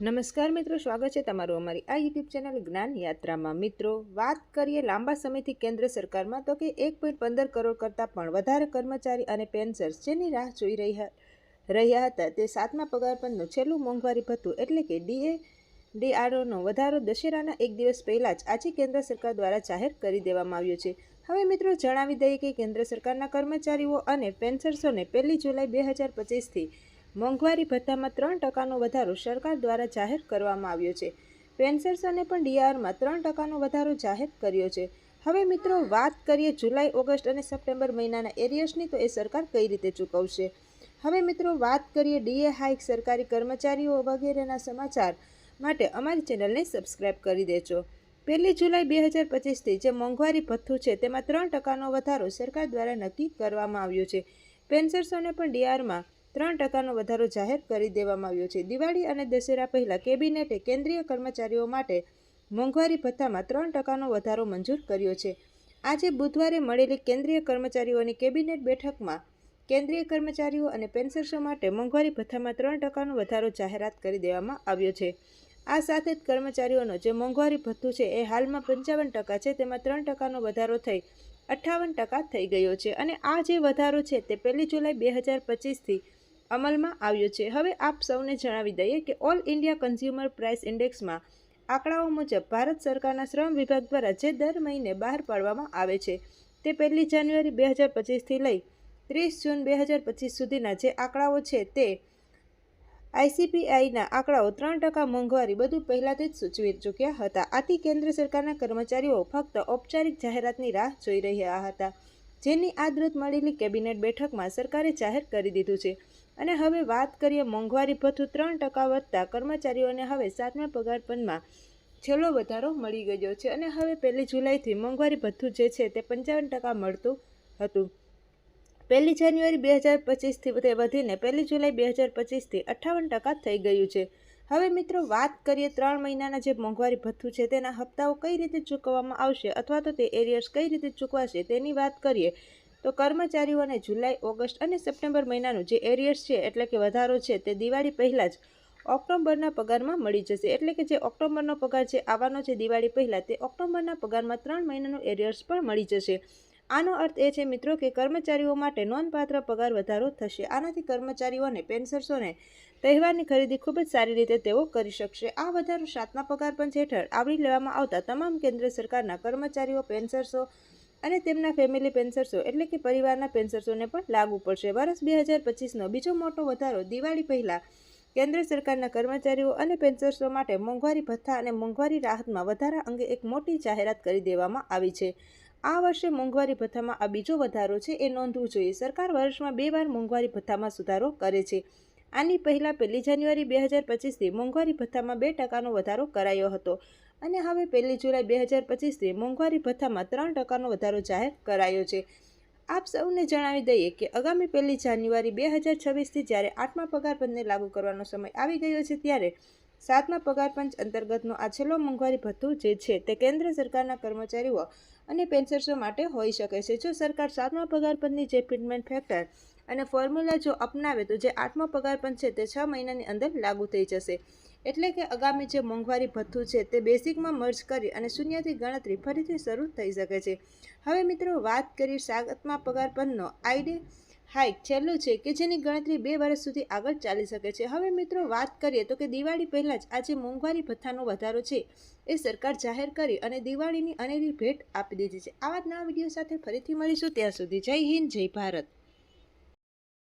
નમસ્કાર મિત્રો, સ્વાગત છે તમારું અમારી આ યુટ્યુબ ચેનલ જ્ઞાન યાત્રામાં. મિત્રો, વાત કરીએ લાંબા સમયથી કેન્દ્ર સરકારમાં તો કે એક પોઈન્ટ પંદર કરોડ કરતાં પણ વધારે કર્મચારી અને પેન્શનર્સ જેની રાહ જોઈ રહ્યા રહ્યા હતા. તે સાતમા પગાર પંચનું છેલ્લું મોંઘવારી ભથ્થું એટલે કે ડીએ ડીઆરઓનો વધારો દશેરાના એક દિવસ પહેલાં જ આજે કેન્દ્ર સરકાર દ્વારા જાહેર કરી દેવામાં આવ્યો છે. હવે મિત્રો, જણાવી દઈએ કે કેન્દ્ર સરકારના કર્મચારીઓ અને પેન્શનર્સોને પહેલી જુલાઈ બે હજાર પચીસથી મોંઘવારી ભથ્થામાં ત્રણ ટકાનો વધારો સરકાર દ્વારા જાહેર કરવામાં આવ્યો છે. પેન્સર્સને પણ ડીઆરમાં ત્રણ ટકાનો વધારો જાહેર કર્યો છે. હવે મિત્રો, વાત કરીએ જુલાઈ, ઓગસ્ટ અને સપ્ટેમ્બર મહિનાના એરિયર્સની, તો એ સરકાર કઈ રીતે ચૂકવશે? હવે મિત્રો, વાત કરીએ ડીએ હાઇક સરકારી કર્મચારીઓ વગેરેના સમાચાર માટે અમારી ચેનલને સબસ્ક્રાઇબ કરી દેજો. પહેલી જુલાઈ બે હજાર પચીસથી જે મોંઘવારી ભથ્થું છે, તેમાં ત્રણ ટકાનો વધારો સરકાર દ્વારા નક્કી કરવામાં આવ્યો છે. પેન્સર્સોને પણ ડીઆરમાં ત્રણ ટકાનો વધારો જાહેર કરી દેવામાં આવ્યો છે. દિવાળી અને દશેરા પહેલાં કેબિનેટે કેન્દ્રીય કર્મચારીઓ માટે મોંઘવારી ભથ્થામાં ત્રણ ટકાનો વધારો મંજૂર કર્યો છે. આજે બુધવારે મળેલી કેન્દ્રીય કર્મચારીઓની કેબિનેટ બેઠકમાં કેન્દ્રીય કર્મચારીઓ અને પેન્શનર્સો માટે મોંઘવારી ભથ્થામાં ત્રણ ટકાનો વધારો જાહેરાત કરી દેવામાં આવ્યો છે. આ સાથે જ કર્મચારીઓનો જે મોંઘવારી ભથ્થું છે એ હાલમાં પંચાવન ટકા છે. તેમાં ત્રણ ટકાનો વધારો થઈ અઠ્ઠાવન ટકા થઈ ગયો છે. અને આ જે વધારો છે તે પહેલી જુલાઈ બે હજાર પચીસથી અમલમાં આવ્યો છે. હવે આપ સૌને જણાવી દઈએ કે ઓલ ઇન્ડિયા કન્ઝ્યુમર પ્રાઇસ ઇન્ડેક્સમાં આંકડાઓ મુજબ ભારત સરકારના શ્રમ વિભાગ દ્વારા જે દર મહિને બહાર પાડવામાં આવે છે, તે પહેલી જાન્યુઆરી બે હજાર પચીસથી લઈ ત્રીસ જૂન બે હજાર પચીસ સુધીના જે આંકડાઓ છે તે આઈસીપીઆઈના આંકડાઓ ત્રણ ટકા મોંઘવારી બધું પહેલાંથી જ સૂચવી ચૂક્યા હતા. આથી કેન્દ્ર સરકારના કર્મચારીઓ ફક્ત ઔપચારિક જાહેરાતની રાહ જોઈ રહ્યા હતા, જેની આદરત મળેલી કેબિનેટ બેઠકમાં સરકારે જાહેર કરી દીધું છે. અને હવે વાત કરીએ મોંઘવારી ભથ્થું ત્રણ ટકા વધતા, કર્મચારીઓને હવે સાતમા પગાર પંચમાં છેલ્લો વધારો મળી ગયો છે. અને હવે પહેલી જુલાઈથી મોંઘવારી ભથ્થું જે છે તે પંચાવન ટકા મળતું હતું. પહેલી જાન્યુઆરી બે હજાર પચીસથી તે વધીને પહેલી જુલાઈ બે હજાર પચીસથી અઠ્ઠાવન ટકા થઈ ગયું છે. હવે મિત્રો વાત કરીએ ત્રણ મહિનાના જે મોંઘવારી ભથ્થું છે તેના હપ્તાઓ કઈ રીતે ચૂકવવામાં આવશે અથવા તો તે એરિયર્સ કઈ રીતે ચૂકવાશે તેની વાત કરીએ. તો કર્મચારીઓને જુલાઈ, ઓગસ્ટ અને સપ્ટેમ્બર મહિનાનું જે એરિયર્સ છે, એટલે કે વધારો છે, તે દિવાળી પહેલાં જ ઓક્ટોબરના પગારમાં મળી જશે. એટલે કે જે ઓક્ટોબરનો પગાર છે આવવાનો છે દિવાળી પહેલાં, તે ઓક્ટોબરના પગારમાં ત્રણ મહિનાનું એરિયર્સ પણ મળી જશે. આનો અર્થ એ છે મિત્રો કે કર્મચારીઓ માટે નોંધપાત્ર પગાર વધારો થશે. આનાથી કર્મચારીઓને પેન્સર્સોને તહેવારની ખરીદી ખૂબ જ સારી રીતે તેઓ કરી શકશે. આ વધારો સાતમા પગાર પંચ હેઠળ આવરી લેવામાં આવતા તમામ કેન્દ્ર સરકારના કર્મચારીઓ, પેન્શનર્સો અને તેમના ફેમિલી પેન્સર્સો એટલે કે પરિવારના પેન્સર્સોને પણ લાગુ પડશે. વર્ષ બે હજાર પચીસનો બીજો મોટો વધારો દિવાળી પહેલાં કેન્દ્ર સરકારના કર્મચારીઓ અને પેન્સર્સો માટે મોંઘવારી ભથ્થા અને મોંઘવારી રાહતમાં વધારા અંગે એક મોટી જાહેરાત કરી દેવામાં આવી છે. આ વર્ષે મોંઘવારી ભથ્થામાં આ બીજો વધારો છે એ નોંધવું જોઈએ. સરકાર વર્ષમાં બે વાર મોંઘવારી ભથ્થામાં સુધારો કરે છે. આની પહેલાં પહેલી જાન્યુઆરી બે હજાર પચીસથી મોંઘવારી ભથ્થામાં બે ટકાનો વધારો કરાયો હતો. અને હવે પહેલી જુલાઈ બે હજાર પચીસથી મોંઘવારી ભથ્થામાં ત્રણ ટકાનો વધારો જાહેર કરાયો છે. આપ સૌને જણાવી દઈએ કે આગામી પહેલી જાન્યુઆરી બે હજાર છવ્વીસથી જ્યારે આઠમા પગારપંચને લાગુ કરવાનો સમય આવી ગયો છે ત્યારે સાતમા પગારપંચ અંતર્ગતનો આ છેલ્લો મોંઘવારી ભથ્થું જે છે તે કેન્દ્ર સરકારના કર્મચારીઓ અને પેન્શનર્સો માટે હોઈ શકે છે. જો સરકાર સાતમા પગારપંચની જે ફિટમેન્ટ ફેક્ટર અને ફોર્મ્યુલા જો અપનાવે તો જે આઠમા પગારપંચ છે તે છ મહિનાની અંદર લાગુ થઈ જશે. એટલે કે આગામી જે મોંઘવારી ભથ્થું છે તે બેસિકમાં મર્જ કરી અને શૂન્યથી ગણતરી ફરીથી શરૂ થઈ શકે છે. હવે મિત્રો વાત કરી સાગતમાં પગાર પરનો. આઈડી હાઈક છેલ્લું છે કે જેની ગણતરી બે વર્ષ સુધી આગળ ચાલી શકે છે. હવે મિત્રો વાત કરીએ તો કે દિવાળી પહેલાં જ આજે મોંઘવારી ભથ્થાનો વધારો છે એ સરકાર જાહેર કરી અને દિવાળીની અનેરી ભેટ આપી દીધી છે. આવા જ નવા વીડિયો સાથે ફરીથી મળીશું. ત્યાં સુધી જય હિન્દ, જય ભારત.